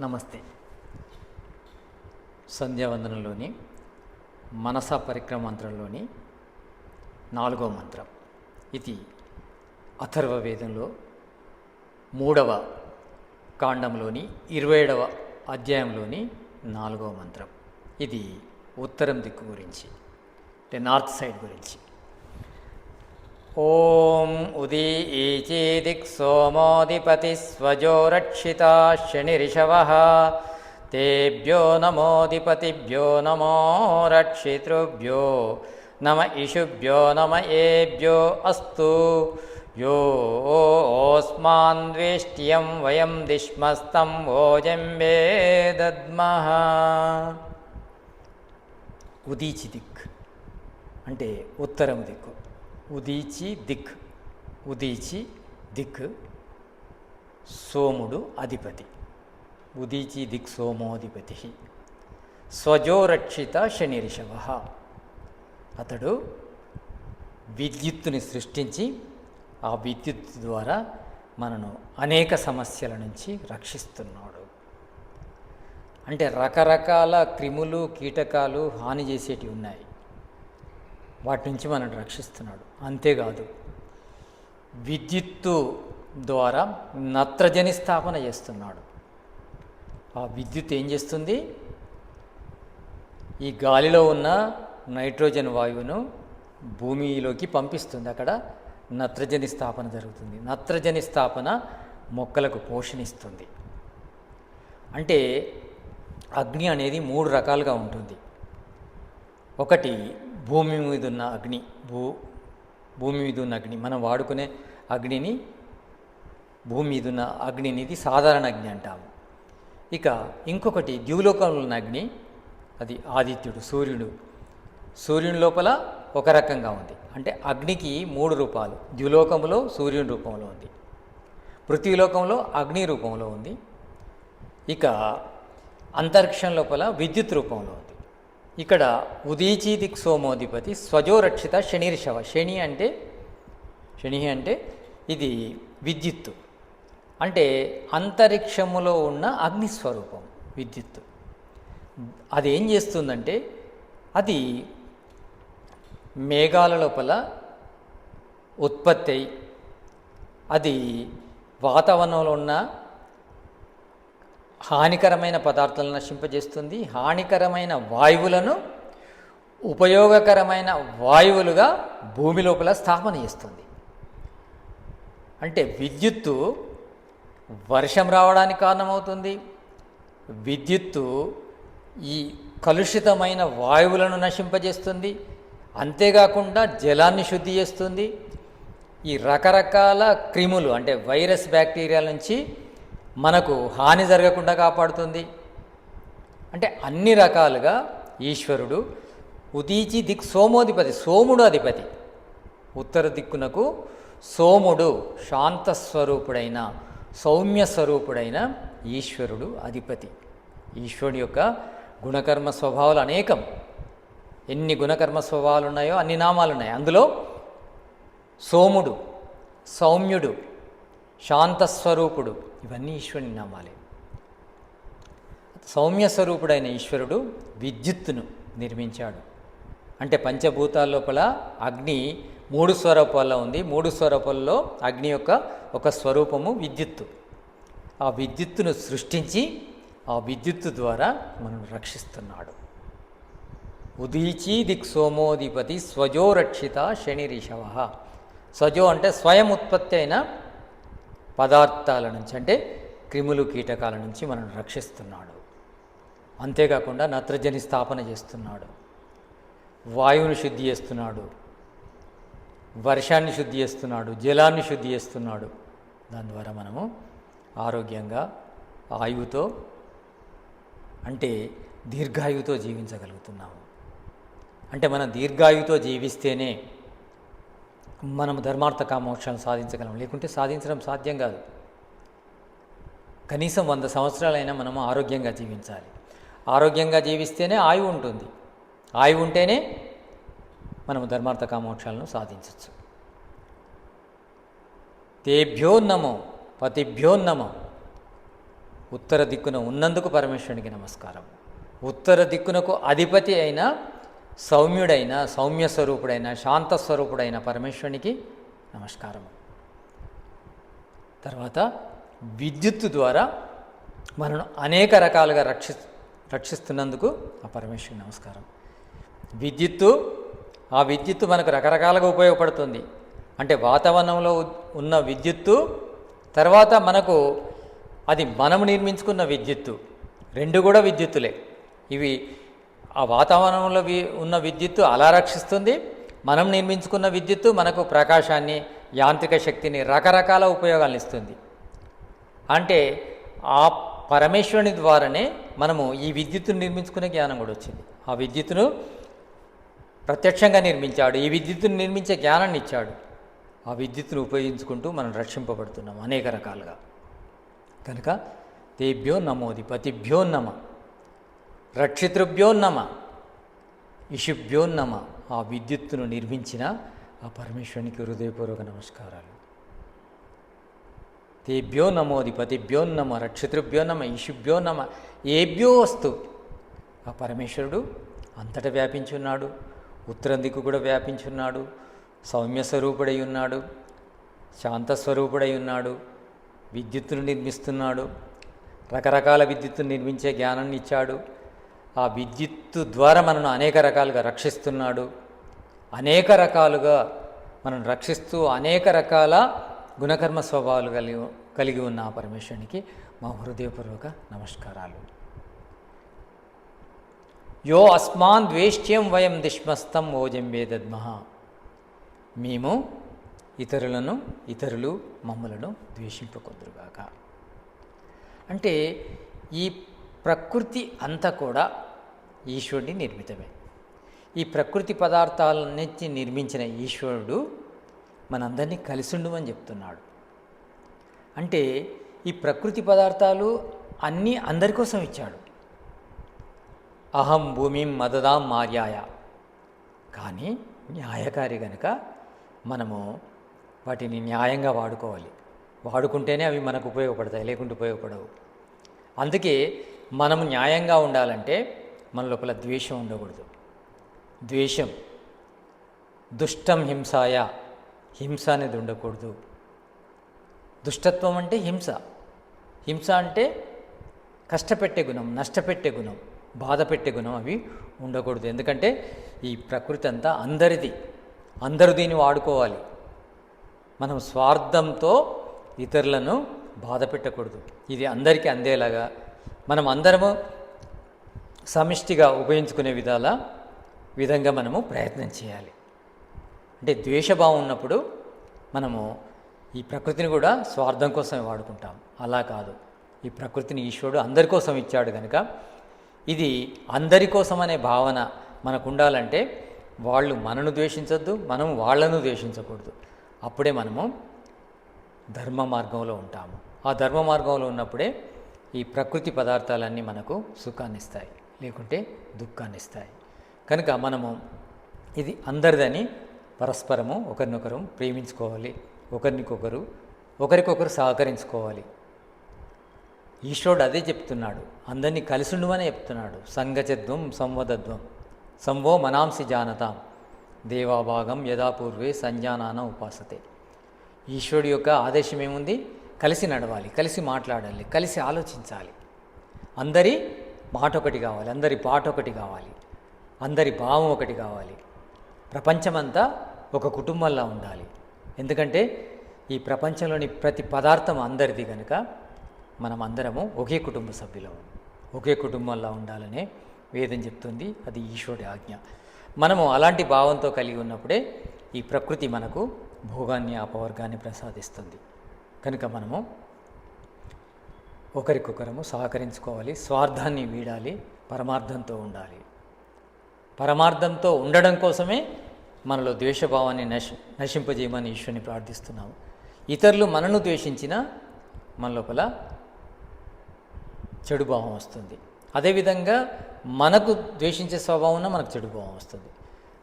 నమస్తే. సంధ్యావందనంలోని మనస పరిక్రమ మంత్రంలోని నాలుగో మంత్రం. ఇది అథర్వ వేదంలో మూడవ కాండంలోని ఇరవై ఏడవ అధ్యాయంలోని నాలుగవ మంత్రం. ఇది ఉత్తరం దిక్కు గురించి అంటే నార్త్ సైడ్ గురించి. ఓం ఉదీచేదిక్ సోమోధిపతి స్వజో రక్షితా శనిరిషవ. తేభ్యో నమోధిపతిభ్యో నమో రక్షితృభ్యో నమ ఇషుభ్యో నమ ఏభ్యో అస్తు. యోస్మాన్వేష్ట్యం వయం దిష్మస్తం ఓజంబే దద్మః. ఉదీచి దిక్ అంటే ఉత్తరం దిక్కు. ఉదీచి దిక్. ఉదీచి దిక్. సోముడు అధిపతి. ఉదీచి దిక్ సోమోధిపతి. స్వజోరక్షిత శనిరిషవ. అతడు విద్యుత్తుని సృష్టించి ఆ విద్యుత్ ద్వారా మనను అనేక సమస్యల నుంచి రక్షిస్తున్నాడు. అంటే రకరకాల క్రిములు కీటకాలు హాని చేసేటివి ఉన్నాయి. వాటి నుంచి మనల్ని రక్షిస్తున్నాడు. అంతేకాదు విద్యుత్తు ద్వారా నత్రజని స్థాపన చేస్తున్నాడు. ఆ విద్యుత్ ఏం చేస్తుంది? ఈ గాలిలో ఉన్న నైట్రోజన్ వాయువును భూమిలోకి పంపిస్తుంది. అక్కడ నత్రజని స్థాపన జరుగుతుంది. నత్రజని స్థాపన మొక్కలకు పోషణిస్తుంది. అంటే అగ్ని అనేది మూడు రకాలుగా ఉంటుంది. ఒకటి భూమి మీద ఉన్న అగ్ని భూ భూమి మీద ఉన్న అగ్ని మనం వాడుకునే అగ్నిని భూమి మీద ఉన్న అగ్నిని ఇది సాధారణ అగ్ని అంటాము. ఇక ఇంకొకటి ద్యూలోకంలో ఉన్న అగ్ని అది ఆదిత్యుడు సూర్యుడు. సూర్యుని లోపల ఒక రకంగా ఉంది. అంటే అగ్నికి మూడు రూపాలు ద్యులోకంలో సూర్యుని రూపంలో ఉంది. పృథ్వీలోకంలో అగ్ని రూపంలో ఉంది. ఇక అంతరిక్షం లోపల విద్యుత్ రూపంలో ఉంది. ఇక్కడ ఉదీచి దిక్సోమోధిపతి స్వజోరక్షిత శనిర్షవ. శని అంటే శని అంటే ఇది విద్యుత్తు. అంటే అంతరిక్షములో ఉన్న అగ్నిస్వరూపం విద్యుత్తు. అది ఏం చేస్తుందంటే అది మేఘాల లోపల ఉత్పత్తి అయి అది వాతావరణంలో ఉన్న హానికరమైన పదార్థాలను నశింపజేస్తుంది. హానికరమైన వాయువులను ఉపయోగకరమైన వాయువులుగా భూమి లోపల స్థాపన చేస్తుంది. అంటే విద్యుత్తు వర్షం రావడానికి కారణమవుతుంది. విద్యుత్తు ఈ కలుషితమైన వాయువులను నశింపజేస్తుంది. అంతేకాకుండా జలాన్ని శుద్ధి చేస్తుంది. ఈ రకరకాల క్రిములు అంటే వైరస్ బ్యాక్టీరియా నుంచి మనకు హాని జరగకుండా కాపాడుతుంది. అంటే అన్ని రకాలుగా ఈశ్వరుడు ఉదీచి దిక్ సోమోధిపతి సోముడు అధిపతి. ఉత్తర దిక్కునకు సోముడు శాంతస్వరూపుడైన సౌమ్య స్వరూపుడైన ఈశ్వరుడు అధిపతి. ఈశ్వరుడు యొక్క గుణకర్మ స్వభావాలు అనేకం. ఎన్ని గుణకర్మ స్వభావాలు ఉన్నాయో అన్ని నామాలు ఉన్నాయి. అందులో సోముడు సౌమ్యుడు శాంతస్వరూపుడు ఇవన్నీ ఈశ్వరుని నామాలే సౌమ్య స్వరూపుడైన ఈశ్వరుడు విద్యుత్తును నిర్మించాడు. అంటే పంచభూతాల లోపల అగ్ని మూడు స్వరూపాల్లో ఉంది. మూడు స్వరూపాల్లో అగ్ని యొక్క ఒక స్వరూపము విద్యుత్తు. ఆ విద్యుత్తును సృష్టించి ఆ విద్యుత్తు ద్వారా మనం రక్షిస్తున్నాడు. ఉదీచి దిక్ సోమోధిపతి స్వజో రక్షిత శని రిషవ స్వజో అంటే స్వయం ఉత్పత్తి అయిన పదార్థాల నుంచి అంటే క్రిములు కీటకాల నుంచి మనం రక్షిస్తున్నాడు. అంతేకాకుండా నత్రజని స్థాపన చేస్తున్నాడు. వాయువుని శుద్ధి చేస్తున్నాడు. వర్షాన్ని శుద్ధి చేస్తున్నాడు. జలాన్ని శుద్ధి చేస్తున్నాడు. దాని ద్వారా మనము ఆరోగ్యంగా ఆయువుతో అంటే దీర్ఘాయువుతో జీవించగలుగుతున్నాము. అంటే మనం దీర్ఘాయువుతో జీవిస్తేనే మనం ధర్మార్థ కామోక్షాలను సాధించగలం. లేకుంటే సాధించడం సాధ్యం కాదు. కనీసం వంద సంవత్సరాలైనా మనము ఆరోగ్యంగా జీవించాలి. ఆరోగ్యంగా జీవిస్తేనే ఆయువు ఉంటుంది. ఆయువు ఉంటేనే మనము ధర్మార్థ కామోక్షాలను సాధించవచ్చు తేభ్యోన్నమో పతిభ్యోన్నమో ఉత్తర దిక్కున ఉన్నందుకు పరమేశ్వరునికి నమస్కారం. ఉత్తర దిక్కునకు అధిపతి అయిన సౌమ్యుడైన సౌమ్య స్వరూపుడైన శాంత స్వరూపుడైన పరమేశ్వరునికి నమస్కారం. తర్వాత విద్యుత్తు ద్వారా మనను అనేక రకాలుగా రక్షి రక్షిస్తున్నందుకు ఆ పరమేశ్వరుని నమస్కారం. విద్యుత్తు ఆ విద్యుత్తు మనకు రకరకాలుగా ఉపయోగపడుతుంది. అంటే వాతావరణంలో ఉన్న విద్యుత్తు తర్వాత మనకు అది మనము నిర్మించుకున్న విద్యుత్తు. రెండు కూడా విద్యుత్తులే. ఇవి ఆ వాతావరణంలో ఉన్న విద్యుత్తు అలా రక్షిస్తుంది. మనం నిర్మించుకున్న విద్యుత్తు మనకు ప్రకాశాన్ని యాంత్రిక శక్తిని రకరకాల ఉపయోగాలను ఇస్తుంది. అంటే ఆ పరమేశ్వరుని ద్వారానే మనము ఈ విద్యుత్తును నిర్మించుకునే జ్ఞానం కూడా వచ్చింది. ఆ విద్యుత్తును ప్రత్యక్షంగా నిర్మించాడు. ఈ విద్యుత్తును నిర్మించే జ్ఞానాన్ని ఇచ్చాడు. ఆ విద్యుత్తును ఉపయోగించుకుంటూ మనం రక్షింపబడుతున్నాం అనేక రకాలుగా. కనుక తేభ్యో నమోది పతిభ్యో నమ. రక్షితృభ్యోన్నమ ఇషుభ్యోన్నమ ఆ విద్యుత్తును నిర్మించిన ఆ పరమేశ్వరునికి హృదయపూర్వక నమస్కారాలు. తేభ్యో నమోది పతిభ్యో నమ. రక్షితృభ్యో నమ. ఇషుభ్యో నమ. ఏభ్యో వస్తు. ఆ పరమేశ్వరుడు అంతటా వ్యాపించున్నాడు. ఉత్తరం దిక్కు కూడా వ్యాపించున్నాడు. సౌమ్య స్వరూపుడై ఉన్నాడు. శాంత స్వరూపుడై ఉన్నాడు. విద్యుత్తును నిర్మిస్తున్నాడు. రకరకాల విద్యుత్తును నిర్మించే జ్ఞానాన్ని ఇచ్చాడు. ఆ విద్యుత్తు ద్వారా మనను అనేక రకాలుగా రక్షిస్తున్నాడు. అనేక రకాలుగా మనం రక్షిస్తూ అనేక రకాల గుణకర్మ స్వభావాలు కలిగి కలిగి ఉన్న ఆ పరమేశ్వరునికి మా హృదయపూర్వక నమస్కారాలు. యో అస్మాన్ ద్వేష్ట్యం వయం దిష్మస్తం ఓజం వేదద్మహ. మేము ఇతరులను ఇతరులు మమ్మలను ద్వేషింపకొద్దురుగాక అంటే ఈ ప్రకృతి అంతా కూడా ఈశ్వరుడి నిర్మితమే. ఈ ప్రకృతి పదార్థాలన్నిటి నిర్మించిన ఈశ్వరుడు మనందరినీ కలిసి ఉండమని చెప్తున్నాడు. అంటే ఈ ప్రకృతి పదార్థాలు అన్నీ అందరి కోసం ఇచ్చాడు. అహం భూమి మదదాం మార్యాయ. కానీ న్యాయకారి గనుక మనము వాటిని న్యాయంగా వాడుకోవాలి. వాడుకుంటేనే అవి మనకు ఉపయోగపడతాయి లేకుంటే ఉపయోగపడవు. అందుకే మనము న్యాయంగా ఉండాలంటే మన లోపల ద్వేషం ఉండకూడదు. ద్వేషం దుష్టం హింసాయ హింస అనేది ఉండకూడదు. దుష్టత్వం అంటే హింస. హింస అంటే కష్టపెట్టే గుణం నష్టపెట్టే గుణం బాధ పెట్టే గుణం అవి ఉండకూడదు. ఎందుకంటే ఈ ప్రకృతి అంతా అందరిది. అందరూ దీన్ని వాడుకోవాలి. మనం స్వార్థంతో ఇతరులను బాధ పెట్టకూడదు ఇది అందరికీ అందేలాగా. మనం అందరము సమిష్టిగా ఉపయోగించుకునే విధాల విధంగా మనము ప్రయత్నం చేయాలి. అంటే ద్వేషభావం ఉన్నప్పుడు మనము ఈ ప్రకృతిని కూడా స్వార్థం కోసమే వాడుకుంటాం. అలా కాదు. ఈ ప్రకృతిని ఈశ్వరుడు అందరి కోసం ఇచ్చాడు కనుక ఇది అందరి కోసం అనే భావన మనకు ఉండాలంటే వాళ్ళు మనను ద్వేషించొద్దు మనం వాళ్ళను ద్వేషించకూడదు. అప్పుడే మనము ధర్మ మార్గంలో ఉంటాము. ఆ ధర్మ మార్గంలో ఉన్నప్పుడే ఈ ప్రకృతి పదార్థాలన్నీ మనకు సుఖాన్నిస్తాయి. లేకుంటే దుఃఖాన్ని ఇస్తాయి కనుక మనము ఇది అందరిదని పరస్పరము ఒకరినొకరు ప్రేమించుకోవాలి. ఒకరినికొకరు ఒకరికొకరు సహకరించుకోవాలి. ఈశ్వరుడు అదే చెప్తున్నాడు. అందరినీ కలిసి ఉండమని చెప్తున్నాడు. సంగచద్వం సంవదద్వం సంవో మనాంసి జానతాం. దేవాభాగం యథాపూర్వే సంజానాన ఉపాసతే. ఈశ్వరుడు యొక్క ఆదేశం ఏముంది? కలిసి నడవాలి కలిసి మాట్లాడాలి కలిసి ఆలోచించాలి. అందరి మాట ఒకటి కావాలి అందరి పాట ఒకటి కావాలి అందరి భావం ఒకటి కావాలి. ప్రపంచమంతా ఒక కుటుంబంలా ఉండాలి. ఎందుకంటే ఈ ప్రపంచంలోని ప్రతి పదార్థం అందరిది కనుక మనం అందరము ఒకే కుటుంబ సభ్యులం. ఒకే కుటుంబంలా ఉండాలనే వేదం చెప్తుంది. అది ఈశ్వరుడి ఆజ్ఞ. మనము అలాంటి భావంతో కలిగి ఉన్నప్పుడే ఈ ప్రకృతి మనకు భోగాన్ని అపవర్గాన్ని ప్రసాదిస్తుంది. కనుక మనము ఒకరికొకరము సహకరించుకోవాలి స్వార్థాన్ని వీడాలి పరమార్థంతో ఉండాలి. పరమార్థంతో ఉండడం కోసమే మనలో ద్వేషభావాన్ని నశి నశింపజేయమని ఈశ్వరుని ప్రార్థిస్తున్నాము. ఇతరులు మనను ద్వేషించినా మన లోపల చెడు భావం వస్తుంది. అదేవిధంగా మనకు ద్వేషించే స్వభావం ఉన్న మనకు చెడు భావం వస్తుంది.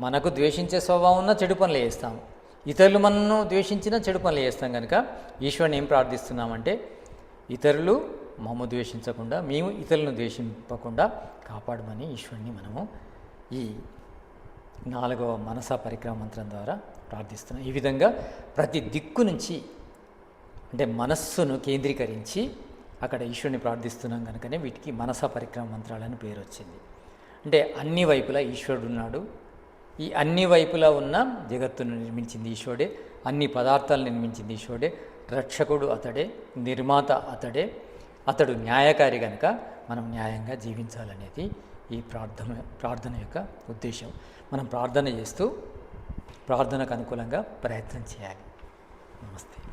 మనకు ద్వేషించే స్వభావం ఉన్న చెడు పనులు చేస్తాము. ఇతరులు మనను ద్వేషించినా చెడు పనులు చేస్తాం కనుక ఈశ్వరుని ఏం ప్రార్థిస్తున్నామంటే ఇతరులు మమ్మ ద్వేషించకుండా మేము ఇతరులను ద్వేషింపకుండా కాపాడమని ఈశ్వరుని మనము ఈ నాలుగవ మనసా పరిక్రమ మంత్రం ద్వారా ప్రార్థిస్తున్నాం. ఈ విధంగా ప్రతి దిక్కు నుంచి అంటే మనస్సును కేంద్రీకరించి అక్కడ ఈశ్వరుని ప్రార్థిస్తున్నాం కనుకనే వీటికి మనసా పరిక్రమ మంత్రాలని పేరు వచ్చింది. అంటే అన్ని వైపులా ఈశ్వరుడు ఉన్నాడు. ఈ అన్ని వైపులా ఉన్న జగత్తును నిర్మించింది ఈశ్వరుడే. అన్ని పదార్థాలను నిర్మించింది ఈశ్వరుడే. రక్షకుడు అతడే నిర్మాత అతడే అతడు న్యాయకారి కనుక మనం న్యాయంగా జీవించాలనేది ఈ ప్రార్థన ప్రార్థన యొక్క ఉద్దేశం. మనం ప్రార్థన చేస్తూ ప్రార్థనకు అనుకూలంగా ప్రయత్నం చేయాలి. నమస్తే.